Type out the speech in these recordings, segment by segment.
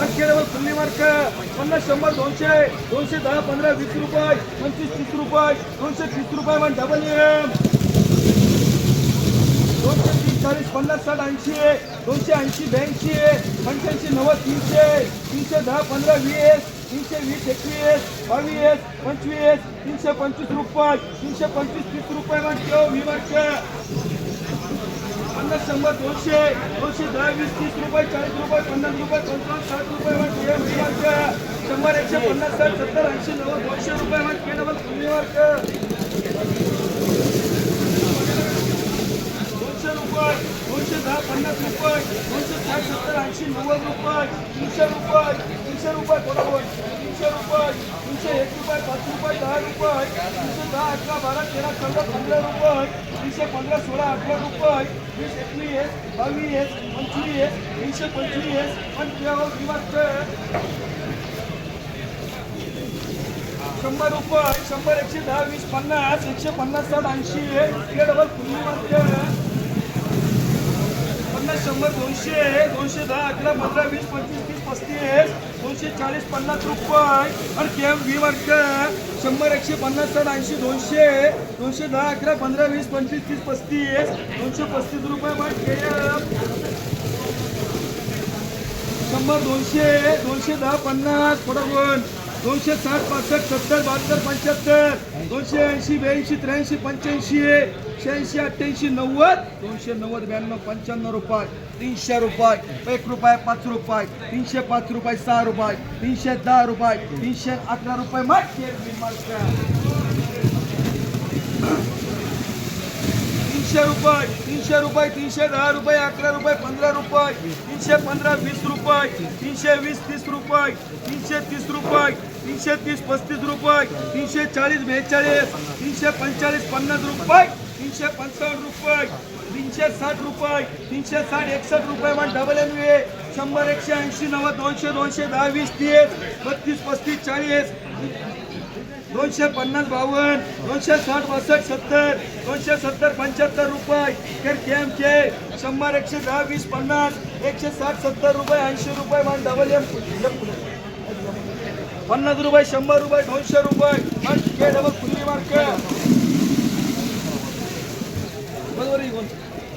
केळवल fully mark पन्नास शंभर दोनशे दोनशे दहा पंधरा वीस रुपये पंचवीस तीस रुपये दोनशे तीस रुपये पण डबल एम दोनशे तीस चाळीस पन्नास साठ ऐंशी दोनशे ऐंशी ब्याऐंशी पंच्याऐंशी नव्वद तीनशे तीनशे दहा पंधरा वीस तीनशे वीस एकवीस बावीस पंचवीस तीनशे पंचवीस रुपये तीनशे पंचवीस तीस रुपये म्हणतो मी म्हणतो पन्नास शंभर दोनशे दोनशे दहा वीस तीस रुपये चाळीस रुपये पन्नास रुपये पंचावन्न साठ रुपये म्हणते शंभर एकशे पन्नास साठ सत्तर ऐंशी नव्वद दोनशे रुपये म्हणते डबल तुम्ही म्हणतो दोनशे रुपये दोनशे दहा पन्नास रुपये दोनशे साठ सत्तर ऐंशी नव्वद रुपये तीनशे रुपये तीनशे रुपये बरोबर. तीनशे रुपये तीनशे एक रुपये पाच रुपये दहा रुपये तीनशे दहा अकरा बारा तेरा चौदा पंधरा रुपये. तीनशे पंधरा सोळा अठरा रुपये. वीस एकवीस बावीस पंचवीस तीनशे पंचवीस पंचावन्न विमानचे शंभर रुपये शंभर एकशे दहा वीस पन्नास एकशे पन्नास साठ ऐंशी हे डबल फुल्ली पन्नास शंभर दोनशे दोनशे दहा अकरा पंधरा वीस पंचवीस तीस पस्तीस दोनशे चाळीस पन्नास रुपये. आणि केम व्ही वर्ग शंभर एकशे पन्नास साठ ऐंशी दोनशे. दोनशे दहा अकरा पंधरा वीस पंचवीस तीस पस्तीस. दोनशे पस्तीस रुपये मग केम शंभर दोनशे दोनशे दहा पन्नास पडवून दोनशे साठ पासष्ट सत्तर बहात्तर पंच्याहत्तर. दोनशे ऐंशी ब्याऐंशी त्र्याऐंशी पंच्याऐंशी. शहाऐंशी अठ्ठ्याऐंशी नव्वद दोनशे नव्वद ब्याण्णव पंच्याण्णव रुपये तीनशे रुपये एक रुपये पाच रुपये तीनशे पाच रुपये सहा रुपये तीनशे दहा रुपये तीनशे अकरा रुपये तीनशे रुपये तीनशे रुपये तीनशे दहा रुपये अकरा रुपये पंधरा रुपये तीनशे पंधरा वीस रुपये तीनशे वीस तीस रुपये तीनशे तीस रुपये तीनशे तीस पस्तीस रुपये तीनशे चाळीस बेचाळीस तीनशे पंचेचाळीस पन्नास रुपये तीनशे पंचावन्न रुपये तीनशे साठ रुपये तीनशे साठ एकसष्ट रुपये मग डबल एम ए शंभर एकशे ऐंशी नव्वद दोनशे दोनशे दहा वीस तीस बत्तीस पस्तीस चाळीस दोनशे पन्नास बावन्न दोनशे साठ बासष्ट सत्तर दोनशे सत्तर पंच्याहत्तर रुपये. तर केम के शंभर एकशे दहा वीस पन्नास एकशे साठ सत्तर रुपये ऐंशी रुपये मान डबल एम. पन्नास रुपये शंभर रुपये दोनशे रुपये. मान के डबल फुल्ली मार्क. वर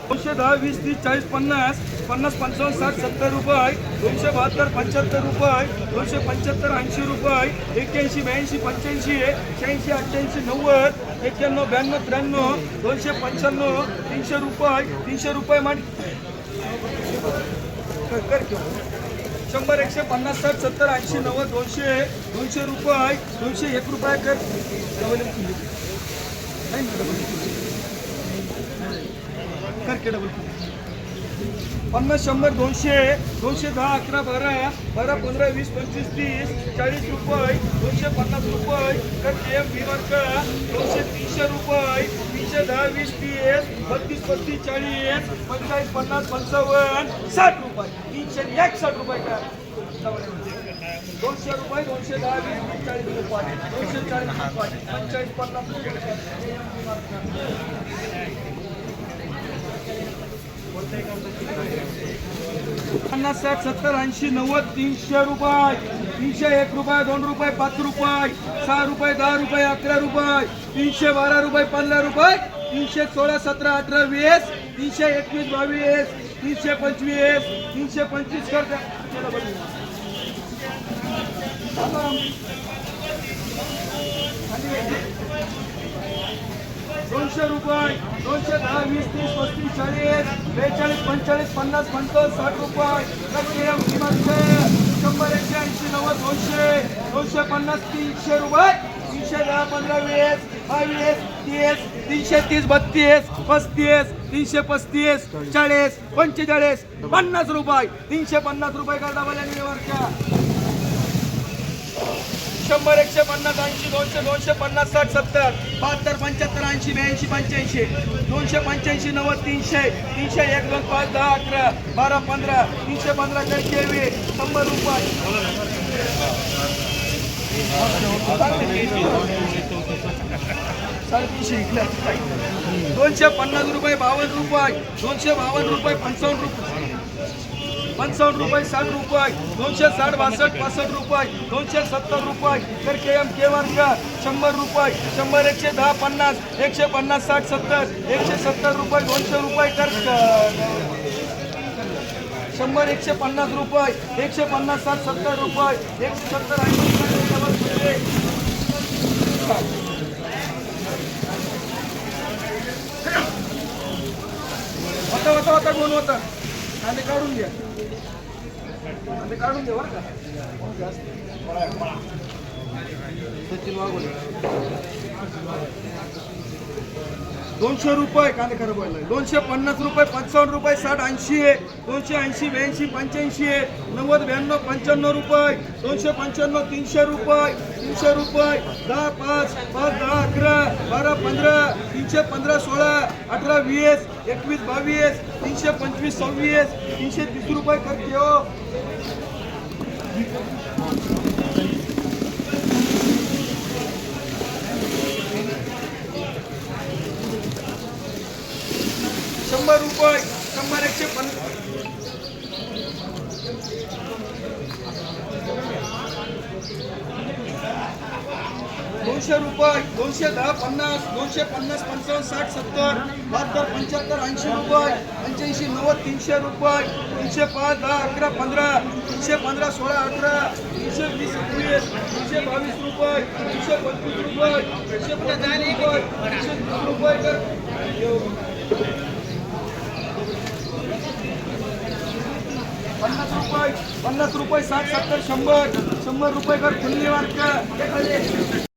दोनशे दहा वीस तीस चाळीस पन्नास पन्नास पंचावन्न साठ सत्तर रुपये दोनशे बहात्तर पंच्याहत्तर रुपये दोनशे पंच्याहत्तर ऐंशी रुपये एक्क्याऐंशी ब्याऐंशी पंच्याऐंशी शहाऐंशी अठ्ठ्याऐंशी नव्वद एक्क्याण्णव ब्याण्णव त्र्याण्णव दोनशे पंच्याण्णव तीनशे रुपये तीनशे रुपये मान कर- शंभर एकशे पन्नास साठ सत्तर ऐंशी नव्वद दोनशे दोनशे रुपये दोनशे एक रुपये कर करके डबल पन्नास शंभर दोनशे दोनशे दहा अकरा बारा बारा पंधरा वीस पंचवीस तीस चाळीस रुपये दोनशे पन्नास रुपये तर के दोनशे तीनशे रुपये तीनशे दहा वीस तीस बत्तीस पस्तीस चाळीस पंचेचाळीस पन्नास पंचावन्न साठ रुपये तीनशे एकसाठ रुपये का दोनशे रुपये दोनशे दहा वीस चाळीस रुपये दोनशे चाळीस रुपये पंचेचाळीस पन्नास पन्नास साठ सत्तर ऐंशी नव्वद तीनशे रुपये. तीनशे एक रुपये दोन रुपये पाच रुपये. सहा रुपये दहा रुपये अकरा रुपये. तीनशे बारा रुपये पंधरा रुपये. तीनशे सोळा सतरा अठरा वीस. तीनशे एकवीस बावीस. तीनशे पंचवीस. तीनशे पंचवीस कर दोनशे रुपये दोनशे दहा वीस तीस पस्तीस चाळीस बेचाळीस पंचेचाळीस पन्नास पंचावन्न साठ रुपये. किंमत शंभर एकशे ऐंशी नव्वद दोनशे दोनशे पन्नास तीनशे रुपये. तीनशे दहा पंधरा वीस बावीस तीस तीनशे तीस बत्तीस पस्तीस तीनशे पस्तीस चाळीस पंचेचाळीस पन्नास रुपये. तीनशे पन्नास रुपये करता मला शंभर एकशे पन्नास ऐंशी दोनशे दोनशे पन्नास साठ सत्तर बहात्तर पंच्याहत्तर ऐंशी ब्याऐंशी पंच्याऐंशी दोनशे पंच्याऐंशी नव्वद तीनशे तीनशे एक दोन पाच दहा अकरा बारा पंधरा तीनशे पंधरा काही तेवीस शंभर रुपये. साडेतीनशे इकडे दोनशे पन्नास रुपये बावन्न रुपये दोनशे बावन्न रुपये पंचावन्न रुपये. पंचावन्न रुपये साठ रुपये दोनशे साठ बासष्ट पासष्ट रुपये दोनशे सत्तर रुपये. तर के एम के वन का शंभर रुपये शंभर एकशे दहा पन्नास एकशे पन्नास साठ सत्तर एकशे सत्तर रुपये दोनशे रुपये. तर शंभर एकशे पन्नास रुपये एकशे पन्नास साठ सत्तर रुपये एकशे सत्तर ऐंशी होता होता होता कोण होता कांदे काढून घ्या. कांदे काढून घ्या बरं का. सचिन वाघोले. दोनशे रुपये कांदे खराब व्हायला दोनशे पन्नास रुपये पंचावन्न रुपये साठ ऐंशी आहे. दोनशे ऐंशी ब्याऐंशी पंच्याऐंशी आहे. नव्वद ब्याण्णव पंच्याण्णव रुपये. दोनशे पंच्याण्णव तीनशे रुपये. तीनशे रुपये. दहा पाच पाच दहा अकरा बारा पंधरा तीनशे पंधरा सोळा अठरा वीस एकवीस बावीस तीनशे पंचवीस सव्वीस तीनशे तीस रुपये करते शंभर रुपये शंभर एकशे पन्नास. दोनशे रुपये दोनशे दहा पन्नास दोनशे पन्नास पंचावन्न साठ सत्तर बहात्तर पंच्याहत्तर ऐंशी रुपये पंच्याऐंशी नव्वद तीनशे रुपये तीनशे पाच दहा अकरा पंधरा तीनशे पंधरा सोळा अठरा तीनशे वीस एकवीस तीनशे बावीस रुपये तीनशे पंचवीस रुपये तीनशे पन्नास रुपये तीनशे रुपये पन्नास रुपये पन्नास रुपये साठ सत्तर शंभर शंभर रुपये कर खुल्ली वाटतं.